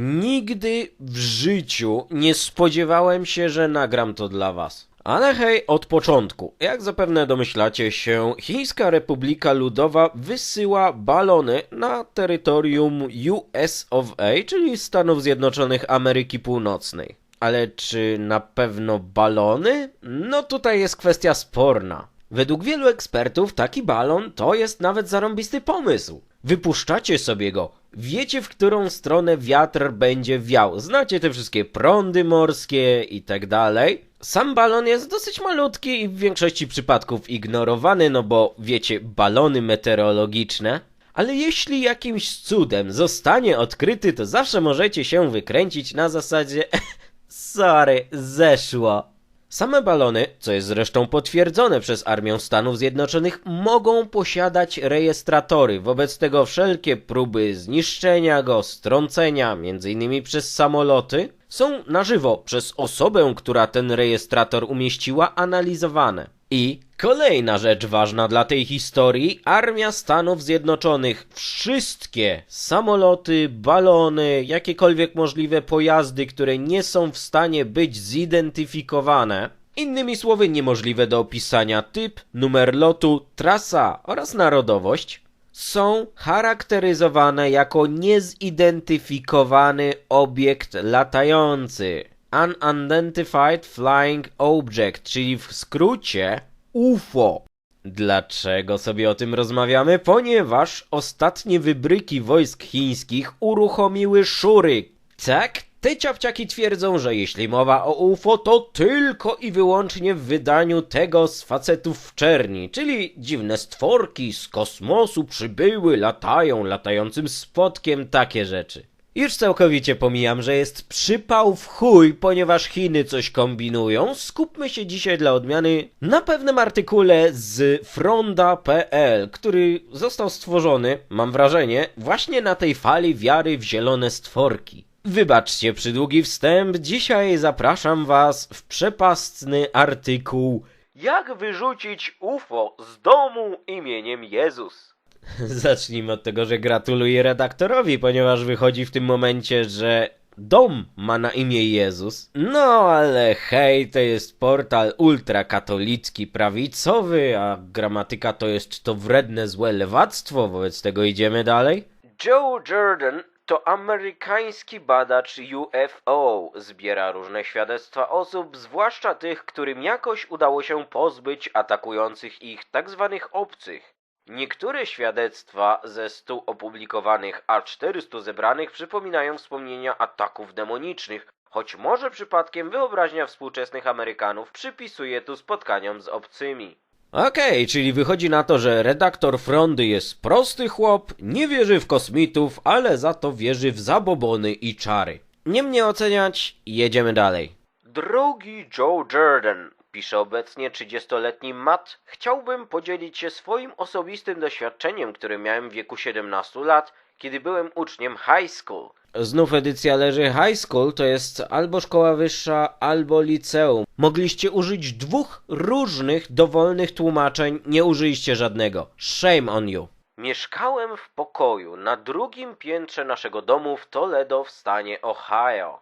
Nigdy w życiu nie spodziewałem się, że nagram to dla was. Ale hej, od początku. Jak zapewne domyślacie się, Chińska Republika Ludowa wysyła balony na terytorium US of A, czyli Stanów Zjednoczonych Ameryki Północnej. Ale czy na pewno balony? No tutaj jest kwestia sporna. Według wielu ekspertów taki balon to jest nawet zarąbisty pomysł. Wypuszczacie sobie go, wiecie w którą stronę wiatr będzie wiał, znacie te wszystkie prądy morskie i tak dalej. Sam balon jest dosyć malutki i w większości przypadków ignorowany, no bo wiecie, balony meteorologiczne. Ale jeśli jakimś cudem zostanie odkryty, to zawsze możecie się wykręcić na zasadzie sorry, zeszło. Same balony, co jest zresztą potwierdzone przez Armię Stanów Zjednoczonych, mogą posiadać rejestratory. Wobec tego wszelkie próby zniszczenia go, strącenia, m.in. przez samoloty, są na żywo przez osobę, która ten rejestrator umieściła, analizowane. I kolejna rzecz ważna dla tej historii, Armia Stanów Zjednoczonych. Wszystkie samoloty, balony, jakiekolwiek możliwe pojazdy, które nie są w stanie być zidentyfikowane, innymi słowy niemożliwe do opisania. Typ, numer lotu, trasa oraz narodowość, są charakteryzowane jako niezidentyfikowany obiekt latający. Unidentified Flying Object, czyli w skrócie UFO. Dlaczego sobie o tym rozmawiamy? Ponieważ ostatnie wybryki wojsk chińskich uruchomiły szury. Tak, te ciapciaki twierdzą, że jeśli mowa o UFO, to tylko i wyłącznie w wydaniu tego z facetów w czerni, czyli dziwne stworki z kosmosu przybyły, latają, latającym spotkiem, takie rzeczy. Już całkowicie pomijam, że jest przypał w chuj, ponieważ Chiny coś kombinują. Skupmy się dzisiaj dla odmiany na pewnym artykule z fronda.pl, który został stworzony, mam wrażenie, właśnie na tej fali wiary w zielone stworki. Wybaczcie przydługi wstęp, dzisiaj zapraszam was w przepastny artykuł Jak wyrzucić UFO z domu imieniem Jezus. Zacznijmy od tego, że gratuluję redaktorowi, ponieważ wychodzi w tym momencie, że dom ma na imię Jezus. No ale hej, to jest portal ultrakatolicki, prawicowy, a gramatyka to jest to wredne złe lewactwo, wobec tego idziemy dalej. Joe Jordan to amerykański badacz UFO. Zbiera różne świadectwa osób, zwłaszcza tych, którym jakoś udało się pozbyć atakujących ich tzw. obcych. Niektóre świadectwa ze 100 opublikowanych, a 400 zebranych przypominają wspomnienia ataków demonicznych, choć może przypadkiem wyobraźnia współczesnych Amerykanów przypisuje tu spotkaniom z obcymi. Okej, czyli wychodzi na to, że redaktor Frondy jest prosty chłop, nie wierzy w kosmitów, ale za to wierzy w zabobony i czary. Nie mnie oceniać, jedziemy dalej. Drogi Joe Jordan, pisze obecnie 30-letni Matt, chciałbym podzielić się swoim osobistym doświadczeniem, które miałem w wieku 17 lat, kiedy byłem uczniem high school. Znów edycja leży high school to jest albo szkoła wyższa, albo liceum. Mogliście użyć dwóch różnych dowolnych tłumaczeń, nie użyliście żadnego. Shame on you. Mieszkałem w pokoju na drugim piętrze naszego domu w Toledo w stanie Ohio.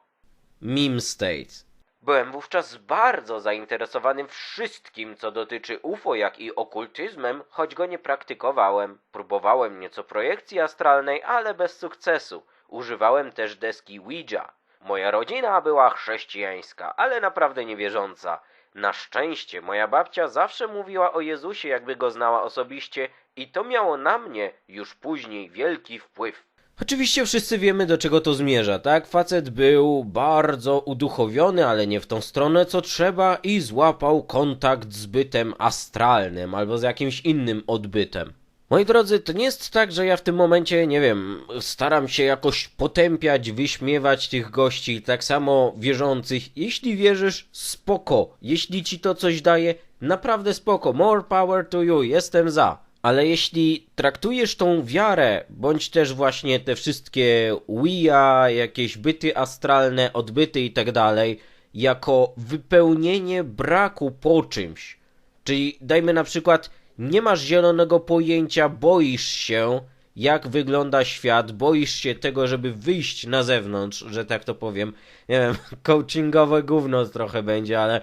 Meme State. Byłem wówczas bardzo zainteresowany wszystkim, co dotyczy UFO, jak i okultyzmem, choć go nie praktykowałem. Próbowałem nieco projekcji astralnej, ale bez sukcesu. Używałem też deski Ouija. Moja rodzina była chrześcijańska, ale naprawdę niewierząca. Na szczęście moja babcia zawsze mówiła o Jezusie, jakby go znała osobiście i to miało na mnie już później wielki wpływ. Oczywiście wszyscy wiemy do czego to zmierza, tak? Facet był bardzo uduchowiony, ale nie w tą stronę co trzeba i złapał kontakt z bytem astralnym albo z jakimś innym odbytem. Moi drodzy, to nie jest tak, że ja w tym momencie, nie wiem, staram się jakoś potępiać, wyśmiewać tych gości, tak samo wierzących. Jeśli wierzysz, spoko. Jeśli ci to coś daje, naprawdę spoko. More power to you, jestem za. Ale jeśli traktujesz tą wiarę, bądź też właśnie te wszystkie Wia, jakieś byty astralne, odbyty i tak dalej, jako wypełnienie braku po czymś, czyli dajmy na przykład, nie masz zielonego pojęcia, boisz się jak wygląda świat, boisz się tego, żeby wyjść na zewnątrz, że tak to powiem. Nie wiem, coachingowe gówno trochę będzie, ale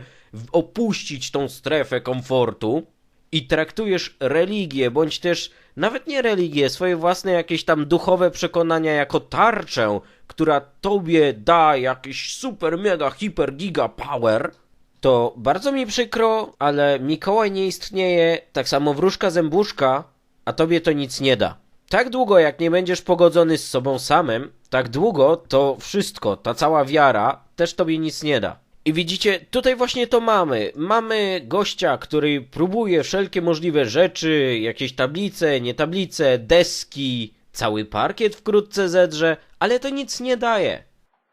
opuścić tą strefę komfortu i traktujesz religię, bądź też nawet nie religię, swoje własne jakieś tam duchowe przekonania jako tarczę, która tobie da jakiś super, mega, hiper, giga power, to bardzo mi przykro, ale Mikołaj nie istnieje, tak samo wróżka zębuszka, a tobie to nic nie da. Tak długo jak nie będziesz pogodzony z sobą samym, tak długo to wszystko, ta cała wiara, też tobie nic nie da. I widzicie, tutaj właśnie to mamy. Mamy gościa, który próbuje wszelkie możliwe rzeczy, jakieś tablice, nie tablice, deski, cały parkiet wkrótce zedrze, ale to nic nie daje.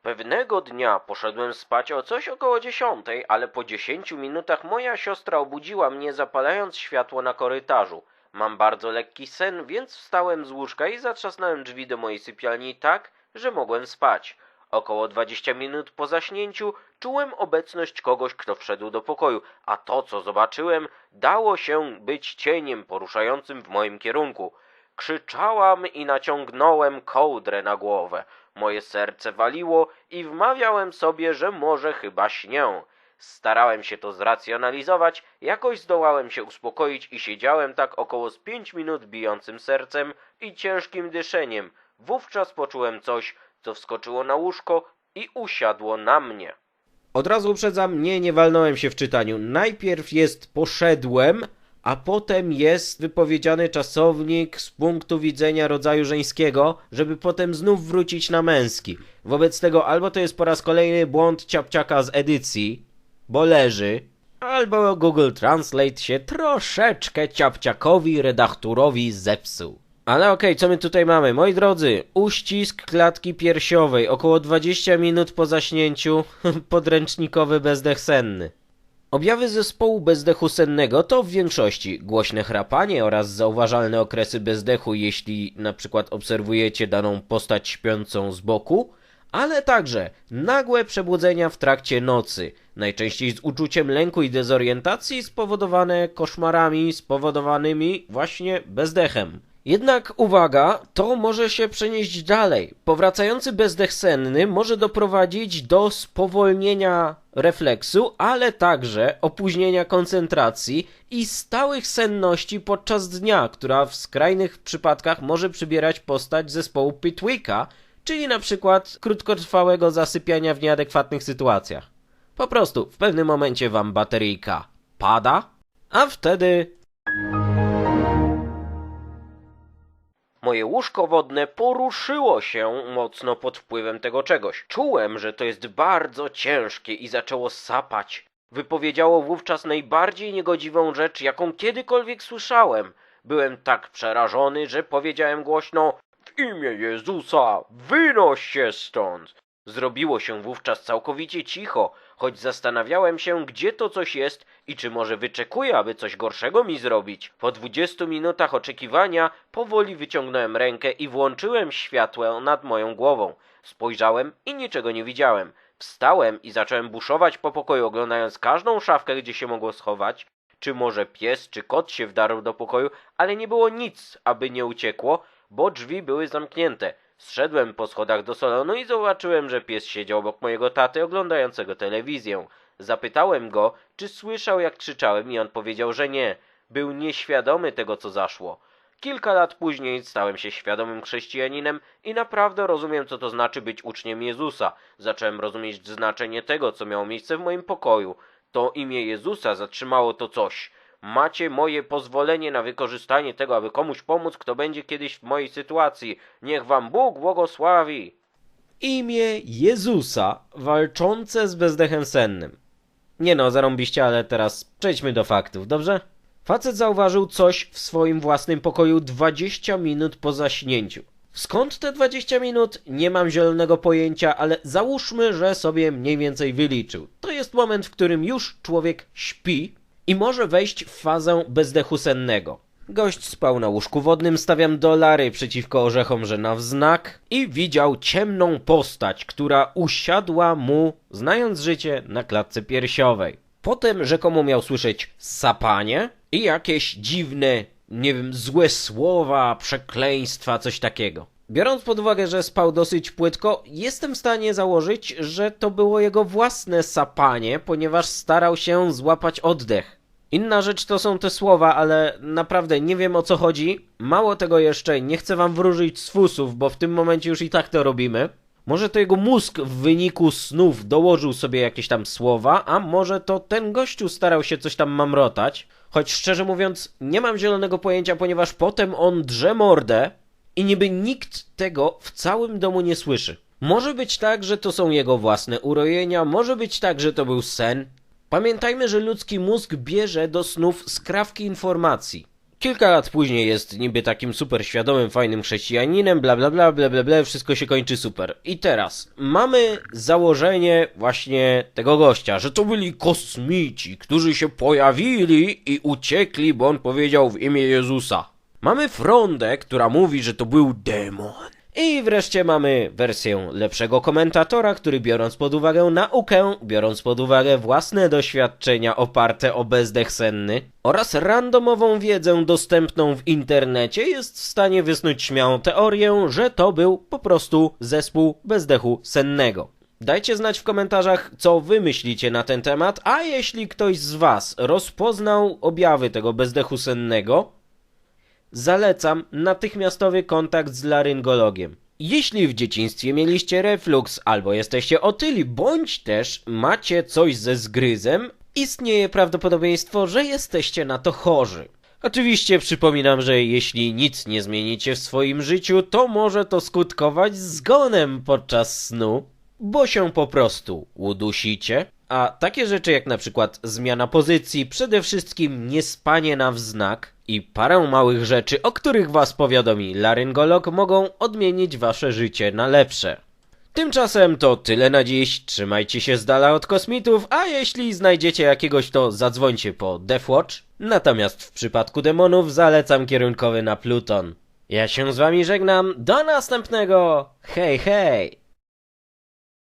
Pewnego dnia poszedłem spać o coś około dziesiątej, ale po dziesięciu minutach moja siostra obudziła mnie zapalając światło na korytarzu. Mam bardzo lekki sen, więc wstałem z łóżka i zatrzasnąłem drzwi do mojej sypialni tak, że mogłem spać. Około 20 minut po zaśnięciu czułem obecność kogoś, kto wszedł do pokoju, a to, co zobaczyłem, dało się być cieniem poruszającym w moim kierunku. Krzyczałam i naciągnąłem kołdrę na głowę. Moje serce waliło i wmawiałem sobie, że może chyba śnię. Starałem się to zracjonalizować, jakoś zdołałem się uspokoić i siedziałem tak około z pięć minut bijącym sercem i ciężkim dyszeniem. Wówczas poczułem coś, co wskoczyło na łóżko i usiadło na mnie. Od razu uprzedzam, nie, nie walnąłem się w czytaniu. Najpierw jest poszedłem, a potem jest wypowiedziany czasownik z punktu widzenia rodzaju żeńskiego, żeby potem znów wrócić na męski. Wobec tego albo to jest po raz kolejny błąd ciapciaka z edycji, bo leży, albo Google Translate się troszeczkę ciapciakowi redaktorowi zepsuł. Ale okej, co my tutaj mamy? Moi drodzy, uścisk klatki piersiowej, około 20 minut po zaśnięciu, podręcznikowy bezdech senny. Objawy zespołu bezdechu sennego to w większości głośne chrapanie oraz zauważalne okresy bezdechu, jeśli na przykład obserwujecie daną postać śpiącą z boku, ale także nagłe przebudzenia w trakcie nocy, najczęściej z uczuciem lęku i dezorientacji spowodowane koszmarami spowodowanymi właśnie bezdechem. Jednak uwaga, to może się przenieść dalej. Powracający bezdech senny może doprowadzić do spowolnienia refleksu, ale także opóźnienia koncentracji i stałych senności podczas dnia, która w skrajnych przypadkach może przybierać postać zespołu Pitwicka, czyli na przykład krótkotrwałego zasypiania w nieadekwatnych sytuacjach. Po prostu w pewnym momencie wam bateryjka pada, a wtedy Moje łóżko wodne poruszyło się mocno pod wpływem tego czegoś. Czułem, że to jest bardzo ciężkie i zaczęło sapać. Wypowiedziało wówczas najbardziej niegodziwą rzecz, jaką kiedykolwiek słyszałem. Byłem tak przerażony, że powiedziałem głośno W imię Jezusa, wynoś się stąd! Zrobiło się wówczas całkowicie cicho, choć zastanawiałem się, gdzie to coś jest i czy może wyczekuję, aby coś gorszego mi zrobić. Po dwudziestu minutach oczekiwania powoli wyciągnąłem rękę i włączyłem światło nad moją głową. Spojrzałem i niczego nie widziałem. Wstałem i zacząłem buszować po pokoju, oglądając każdą szafkę, gdzie się mogło schować. Czy może pies czy kot się wdarł do pokoju, ale nie było nic, aby nie uciekło, bo drzwi były zamknięte. Zszedłem po schodach do salonu i zobaczyłem, że pies siedział obok mojego taty oglądającego telewizję. Zapytałem go, czy słyszał jak krzyczałem i on powiedział, że nie. Był nieświadomy tego, co zaszło. Kilka lat później stałem się świadomym chrześcijaninem i naprawdę rozumiem, co to znaczy być uczniem Jezusa. Zacząłem rozumieć znaczenie tego, co miało miejsce w moim pokoju. To imię Jezusa zatrzymało to coś. Macie moje pozwolenie na wykorzystanie tego, aby komuś pomóc, kto będzie kiedyś w mojej sytuacji. Niech wam Bóg błogosławi. Imię Jezusa walczące z bezdechem sennym. Nie no, zarąbiście, ale teraz przejdźmy do faktów, dobrze? Facet zauważył coś w swoim własnym pokoju 20 minut po zaśnięciu. Skąd te 20 minut? Nie mam zielonego pojęcia, ale załóżmy, że sobie mniej więcej wyliczył. To jest moment, w którym już człowiek śpi i może wejść w fazę bezdechu sennego. Gość spał na łóżku wodnym, stawiam dolary przeciwko orzechom, że na wznak i widział ciemną postać, która usiadła mu, znając życie, na klatce piersiowej. Potem rzekomo miał słyszeć sapanie i jakieś dziwne nie wiem, złe słowa, przekleństwa, coś takiego. Biorąc pod uwagę, że spał dosyć płytko, jestem w stanie założyć, że to było jego własne sapanie, ponieważ starał się złapać oddech. Inna rzecz to są te słowa, ale naprawdę nie wiem o co chodzi. Mało tego jeszcze, nie chcę wam wróżyć z fusów, bo w tym momencie już i tak to robimy. Może to jego mózg w wyniku snów dołożył sobie jakieś tam słowa, a może to ten gościu starał się coś tam mamrotać. Choć szczerze mówiąc, nie mam zielonego pojęcia, ponieważ potem on drze mordę i niby nikt tego w całym domu nie słyszy. Może być tak, że to są jego własne urojenia, może być tak, że to był sen. Pamiętajmy, że ludzki mózg bierze do snów skrawki informacji. Kilka lat później jest niby takim super świadomym, fajnym chrześcijaninem, bla bla bla bla bla bla, wszystko się kończy super. I teraz mamy założenie właśnie tego gościa, że to byli kosmici, którzy się pojawili i uciekli, bo on powiedział w imię Jezusa. Mamy Frondę, która mówi, że to był demon. I wreszcie mamy wersję lepszego komentatora, który biorąc pod uwagę naukę, biorąc pod uwagę własne doświadczenia oparte o bezdech senny oraz randomową wiedzę dostępną w internecie jest w stanie wysnuć śmiałą teorię, że to był po prostu zespół bezdechu sennego. Dajcie znać w komentarzach, co wy myślicie na ten temat, a jeśli ktoś z was rozpoznał objawy tego bezdechu sennego, zalecam natychmiastowy kontakt z laryngologiem. Jeśli w dzieciństwie mieliście reflux albo jesteście otyli, bądź też macie coś ze zgryzem, istnieje prawdopodobieństwo, że jesteście na to chorzy. Oczywiście przypominam, że jeśli nic nie zmienicie w swoim życiu, to może to skutkować zgonem podczas snu, bo się po prostu udusicie. A takie rzeczy jak na przykład zmiana pozycji, przede wszystkim niespanie na wznak i parę małych rzeczy, o których was powiadomi laryngolog, mogą odmienić wasze życie na lepsze. Tymczasem to tyle na dziś, trzymajcie się z dala od kosmitów, a jeśli znajdziecie jakiegoś to zadzwońcie po Deathwatch, natomiast w przypadku demonów zalecam kierunkowy na Pluton. Ja się z wami żegnam, do następnego, hej hej!